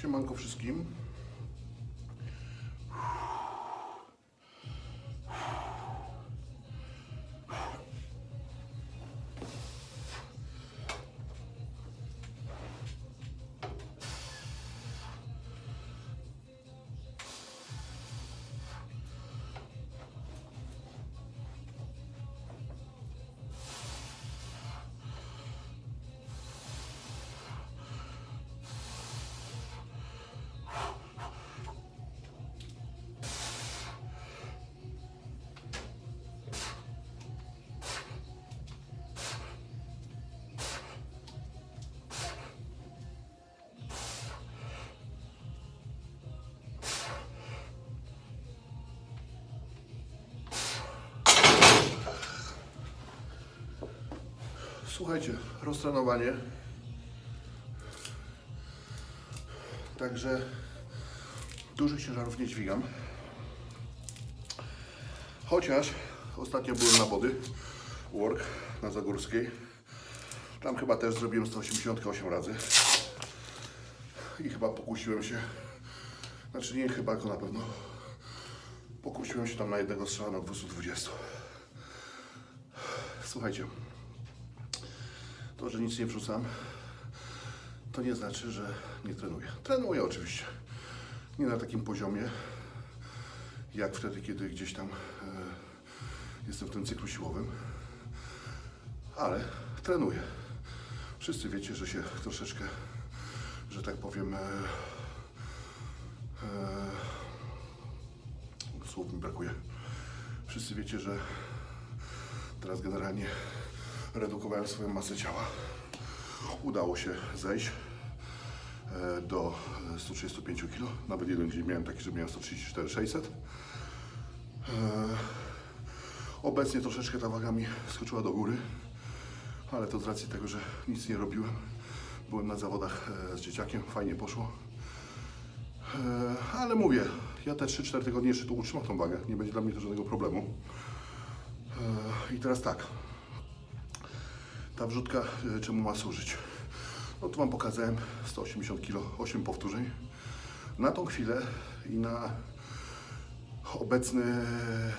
Siemanko wszystkim. Słuchajcie, roztrenowanie. Także dużych ciężarów nie dźwigam. Chociaż ostatnio byłem na body work na Zagórskiej. Tam chyba też zrobiłem 188 razy. I chyba pokusiłem się. Znaczy nie chyba, tylko na pewno. Pokusiłem się tam na jednego strzała na 220. Słuchajcie, to, że nic nie wrzucam, to nie znaczy, że nie trenuję. Trenuję oczywiście. Nie na takim poziomie, jak wtedy, kiedy gdzieś tam e, jestem w tym cyklu siłowym, ale trenuję. Wszyscy wiecie, że się troszeczkę, że tak powiem, e, e, słów mi brakuje. Wszyscy wiecie, że teraz generalnie redukowałem swoją masę ciała. Udało się zejść e, do e, 135 kg. Nawet jeden dzień miałem taki, że miałem 134 600. E, Obecnie troszeczkę ta waga mi skoczyła do góry, ale to z racji tego, że nic nie robiłem. Byłem na zawodach e, z dzieciakiem, fajnie poszło. E, Ale mówię, ja te 3-4 tygodnie jeszcze tu utrzymam tą wagę, nie będzie dla mnie to żadnego problemu. E, I teraz tak, ta wrzutka e, czemu ma służyć? No tu Wam pokazałem 180 kg, 8 powtórzeń. Na tą chwilę i na obecny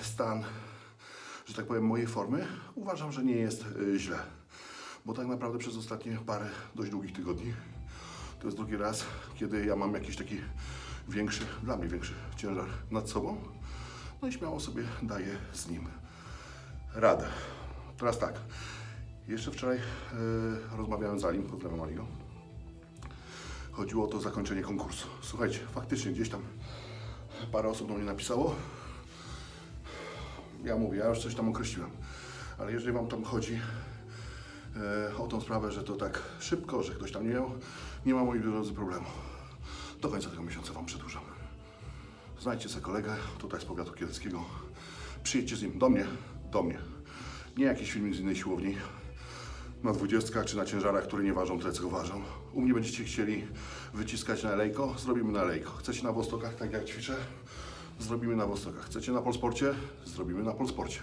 stan, że tak powiem, mojej formy, uważam, że nie jest e, źle. Bo tak naprawdę przez ostatnie parę dość długich tygodni, to jest drugi raz, kiedy ja mam jakiś taki większy, dla mnie większy ciężar nad sobą. No i śmiało sobie daję z nim radę. Teraz tak. Jeszcze wczoraj e, rozmawiałem z Alim, pozdrawiam Aligo. Chodziło o to zakończenie konkursu. Słuchajcie, faktycznie gdzieś tam parę osób do mnie napisało. Ja mówię, ja już coś tam określiłem. Ale jeżeli Wam tam chodzi e, o tą sprawę, że to tak szybko, że ktoś tam nie miał, nie ma moi drodzy problemu. Do końca tego miesiąca Wam przedłużam. Znajdźcie sobie kolegę tutaj z powiatu kieleckiego. Przyjedźcie z nim do mnie, do mnie. Nie jakiś filmik z innej siłowni na dwudziestkach czy na ciężarach, które nie ważą tyle, co ważą. U mnie będziecie chcieli wyciskać na lejko, zrobimy na lejko. Chcecie na Wostokach, tak jak ćwiczę, zrobimy na Wostokach. Chcecie na Polsporcie, zrobimy na Polsporcie.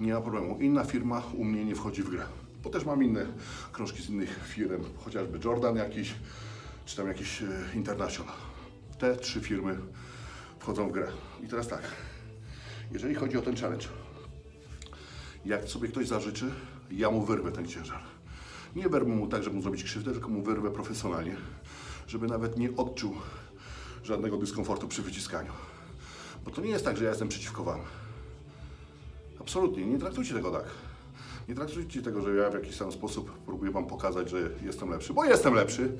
Nie ma problemu. Inna firma u mnie nie wchodzi w grę. Bo też mam inne krążki z innych firm, chociażby Jordan jakiś, czy tam jakiś e, International. Te trzy firmy wchodzą w grę. I teraz tak, jeżeli chodzi o ten challenge, jak sobie ktoś zażyczy, ja mu wyrwę ten ciężar. Nie wyrwę mu tak, żeby mu zrobić krzywdę, tylko mu wyrwę profesjonalnie, żeby nawet nie odczuł żadnego dyskomfortu przy wyciskaniu. Bo to nie jest tak, że ja jestem przeciwko Wam. Absolutnie, nie traktujcie tego tak. Nie traktujcie tego, że ja w jakiś tam sposób próbuję Wam pokazać, że jestem lepszy, bo jestem lepszy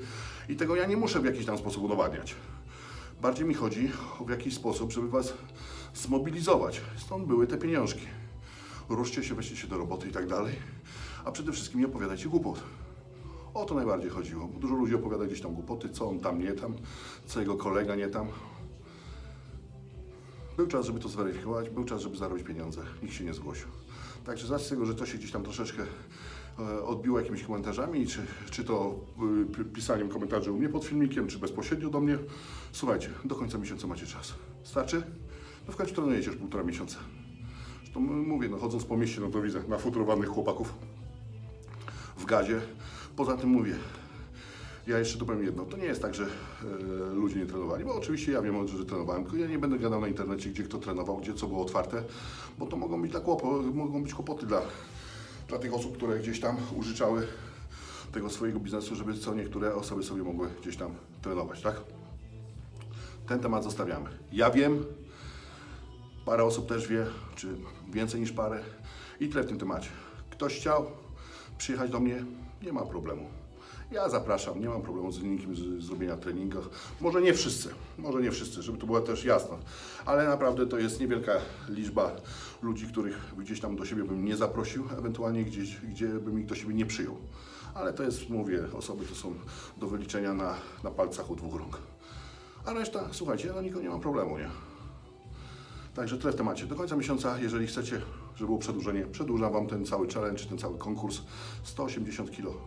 i tego ja nie muszę w jakiś tam sposób udowadniać. Bardziej mi chodzi o w jakiś sposób, żeby Was zmobilizować. Stąd były te pieniążki. Ruszcie się, weźcie się do roboty i tak dalej. A przede wszystkim nie opowiadajcie głupot. O to najbardziej chodziło. Dużo ludzi opowiada gdzieś tam głupoty, co on tam nie tam, co jego kolega nie tam. Był czas, żeby to zweryfikować, był czas, żeby zarobić pieniądze. Nikt się nie zgłosił. Także z tego, że to się gdzieś tam troszeczkę e, odbiło jakimiś komentarzami, czy, czy to y, pisaniem komentarzy u mnie pod filmikiem, czy bezpośrednio do mnie, słuchajcie, do końca miesiąca macie czas. Starczy? No w końcu trenujecie już półtora miesiąca. M- mówię, no chodząc po mieście, no to widzę nafutrowanych chłopaków w gazie. Poza tym mówię, Ja jeszcze dopowiem jedno, to nie jest tak, że e, ludzie nie trenowali, bo oczywiście ja wiem, że trenowałem, tylko ja nie będę gadał na internecie, gdzie kto trenował, gdzie co było otwarte, bo to mogą być, dla kłopo, mogą być kłopoty dla, dla tych osób, które gdzieś tam użyczały tego swojego biznesu, żeby co niektóre osoby sobie mogły gdzieś tam trenować, tak? Ten temat zostawiamy. Ja wiem, parę osób też wie, czy więcej niż parę i tyle w tym temacie. Ktoś chciał przyjechać do mnie, nie ma problemu. Ja zapraszam, nie mam problemu z nikim z zrobienia treningu. Może nie wszyscy, może nie wszyscy, żeby to było też jasne, ale naprawdę to jest niewielka liczba ludzi, których gdzieś tam do siebie bym nie zaprosił, ewentualnie gdzieś, gdzie bym ich do siebie nie przyjął. Ale to jest, mówię, osoby to są do wyliczenia na, na palcach u dwóch rąk. A reszta, słuchajcie, ja na nikogo nie mam problemu, nie? Także tyle w temacie. Do końca miesiąca, jeżeli chcecie, żeby było przedłużenie, przedłużam Wam ten cały challenge, ten cały konkurs 180 kg.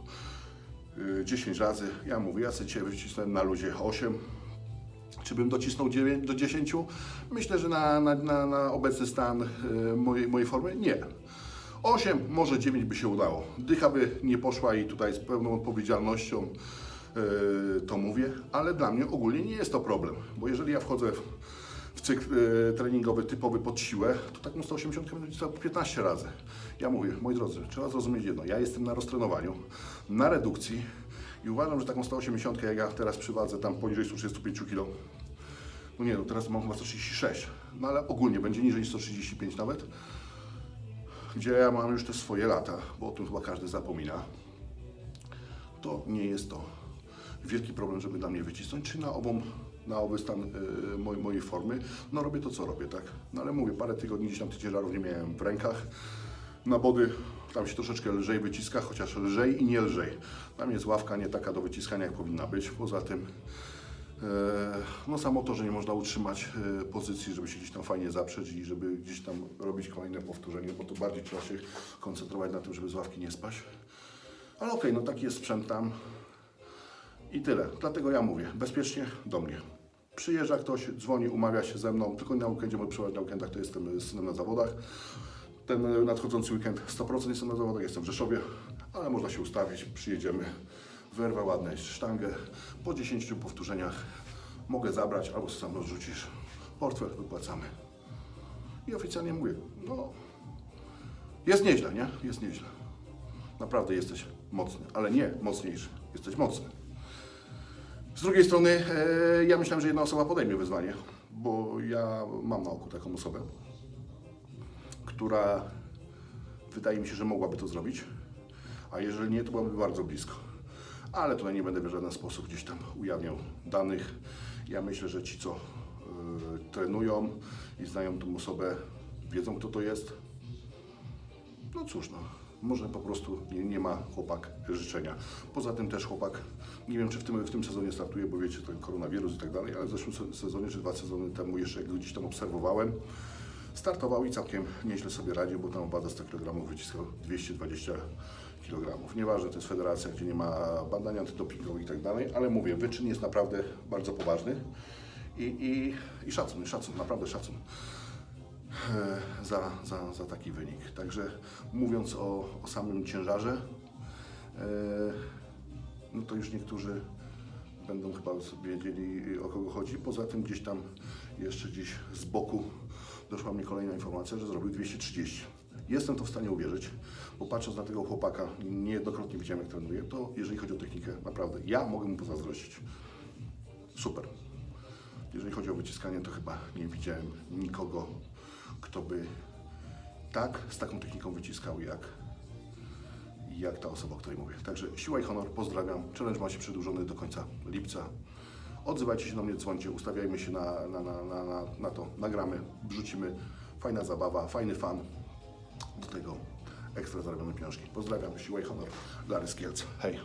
10 razy. Ja mówię, ja sobie dzisiaj wycisnąłem na ludzie 8. Czy bym docisnął 9 do 10? Myślę, że na, na, na, na obecny stan y, mojej, mojej formy nie. 8, może 9 by się udało. Dycha by nie poszła i tutaj z pełną odpowiedzialnością y, to mówię, ale dla mnie ogólnie nie jest to problem, bo jeżeli ja wchodzę w, w cykl y, treningowy typowy pod siłę, to taką 180 będę nacisnął 15 razy. Ja mówię, moi drodzy, trzeba zrozumieć jedno, ja jestem na roztrenowaniu, na redukcji i uważam, że taką 180 jak ja teraz przywadzę tam poniżej 135 kg, no nie, no teraz mam chyba 136, no ale ogólnie będzie niżej niż 135 nawet, gdzie ja mam już te swoje lata, bo o tym chyba każdy zapomina, to nie jest to wielki problem, żeby dla mnie wycisnąć, czy na obą, na oby stan y, moj, mojej formy, no robię to, co robię, tak? No ale mówię, parę tygodni gdzieś tam tych ciężarów nie miałem w rękach, na body tam się troszeczkę lżej wyciska, chociaż lżej i nie lżej. Tam jest ławka nie taka do wyciskania, jak powinna być. Poza tym, e, no samo to, że nie można utrzymać e, pozycji, żeby się gdzieś tam fajnie zaprzeć i żeby gdzieś tam robić kolejne powtórzenie, bo to bardziej trzeba się koncentrować na tym, żeby z ławki nie spaść. Ale okej, no taki jest sprzęt tam i tyle. Dlatego ja mówię, bezpiecznie do mnie. Przyjeżdża ktoś, dzwoni, umawia się ze mną, tylko na weekendzie mogę przyjechać na weekendach, to jestem z synem na zawodach. Ten nadchodzący weekend 100% jestem na zawodach, jestem w Rzeszowie, ale można się ustawić, przyjedziemy, wyrwę ładną sztangę, po 10 powtórzeniach mogę zabrać albo sam rozrzucisz, portfel wypłacamy. I oficjalnie mówię, no jest nieźle, nie? Jest nieźle. Naprawdę jesteś mocny, ale nie mocniejszy, jesteś mocny. Z drugiej strony, e, ja myślałem, że jedna osoba podejmie wyzwanie, bo ja mam na oku taką osobę, która wydaje mi się, że mogłaby to zrobić, a jeżeli nie, to byłaby bardzo blisko. Ale tutaj nie będę w żaden sposób gdzieś tam ujawniał danych. Ja myślę, że ci, co e, trenują i znają tą osobę, wiedzą, kto to jest. No cóż, no, może po prostu nie, nie ma chłopak życzenia. Poza tym też chłopak, nie wiem czy w tym, w tym sezonie startuje, bo wiecie, ten koronawirus i tak dalej, ale w zeszłym se- sezonie, czy dwa sezony temu jeszcze, jak gdzieś tam obserwowałem, startował i całkiem nieźle sobie radził, bo tam wadę 100 kg wyciskał 220 kg. Nieważne, to jest federacja, gdzie nie ma badań antydopingowych i tak dalej, ale mówię, wyczyn jest naprawdę bardzo poważny i, i, i szacun, szacun, naprawdę szacun za, za, za taki wynik. Także mówiąc o, o samym ciężarze, e, no to już niektórzy będą chyba wiedzieli o kogo chodzi. Poza tym gdzieś tam jeszcze gdzieś z boku doszła mi kolejna informacja, że zrobił 230. Jestem to w stanie uwierzyć, bo patrząc na tego chłopaka, niejednokrotnie widziałem jak trenuje, to jeżeli chodzi o technikę, naprawdę ja mogę mu pozazdrościć. Super. Jeżeli chodzi o wyciskanie, to chyba nie widziałem nikogo, kto by tak z taką techniką wyciskał jak, jak ta osoba, o której mówię. Także siła i honor, pozdrawiam. Challenge ma się przedłużony do końca lipca. Odzywajcie się do mnie, dzwońcie, ustawiajmy się na, na, na, na, na, na to, nagramy, wrzucimy. Fajna zabawa, fajny fan. Do tego ekstra zarobione pieniążki. Pozdrawiam, siła i honor. Larry z Kielc. Hej.